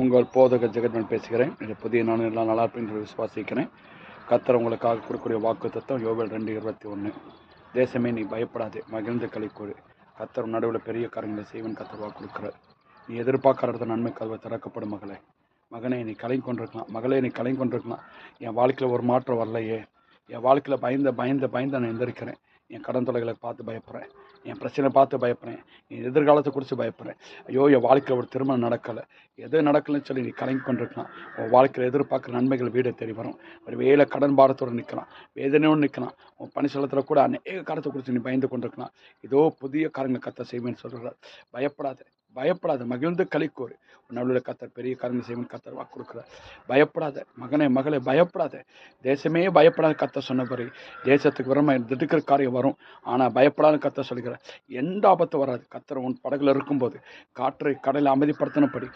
உங்கள் போதக ஜெகத்மன் பேசுகிறேன். இந்த புதிய நானும் எல்லாம் நல்லா இருப்பேன் என்று விசுவாசிக்கிறேன். கத்தர் உங்களுக்காக கொடுக்கக்கூடிய வாக்கு தத்துவம் யோவேல் ரெண்டு இருபத்தி ஒன்று தேசமே நீ பயப்படாதே மகிழ்ந்து கழிக்கூடு கத்தர் நடுவில் பெரிய காரியங்களை செய்வன் கத்தர் வாக்கு கொடுக்குறார். நீ எதிர்பார்க்கறது நன்மை கதவை திறக்கப்படும் மகளே. மகனை நீ கலைஞ் கொண்டிருக்கலாம். மகளே நீ கலைஞ் கொண்டிருக்கலாம். என் வாழ்க்கையில் ஒரு மாற்றம் வரலையே. என் வாழ்க்கையில் பயந்த பயந்த பயந்து நான் எந்திருக்கிறேன். என் கடன் தொலைகளை பார்த்து பயப்படுறேன் என் பிரச்சனை பார்த்து பயப்படுறேன் என் எதிர்காலத்தை குறித்து பயப்படுறேன் ஐயோ என் வாழ்க்கையில் ஒரு திருமணம் நடக்கலை. எது நடக்கலைன்னு சொல்லி நீ கலங்கி கொண்டிருக்கலாம். உன் வாழ்க்கையில் எதிர்பார்க்குற நன்மைகள் வீடை தேடி வரும். ஒரு வேலை கடன் பாரத்தோடு நிற்கலாம் வேதனையோடு நிற்கலாம் உன் பணிச்சலத்தில் கூட அநேக காலத்தை குறித்து நீ பயந்து கொண்டிருக்கலாம். ஏதோ புதிய காரங்களை கத்த செய்வேன்னு சொல்கிறார் பயப்படாத. பயப்படாத மகிழ்ந்து கலிக்கோரு நடுவில் கத்தர் பெரிய காரணம் செய்வன் கத்தர் வாக்கு கொடுக்குறார். பயப்படாத மகனே மகளே பயப்படாத. தேசமே பயப்படாத கத்த சொன்னபடி தேசத்துக்கு விரம திடுக்கிற காரியம் வரும். ஆனால் பயப்படாத கத்த சொல்கிறார் எந்த ஆபத்து வராது. கத்தர் உன் படகுல இருக்கும்போது காற்றை கடலை அமைதிப்படுத்தினபடி.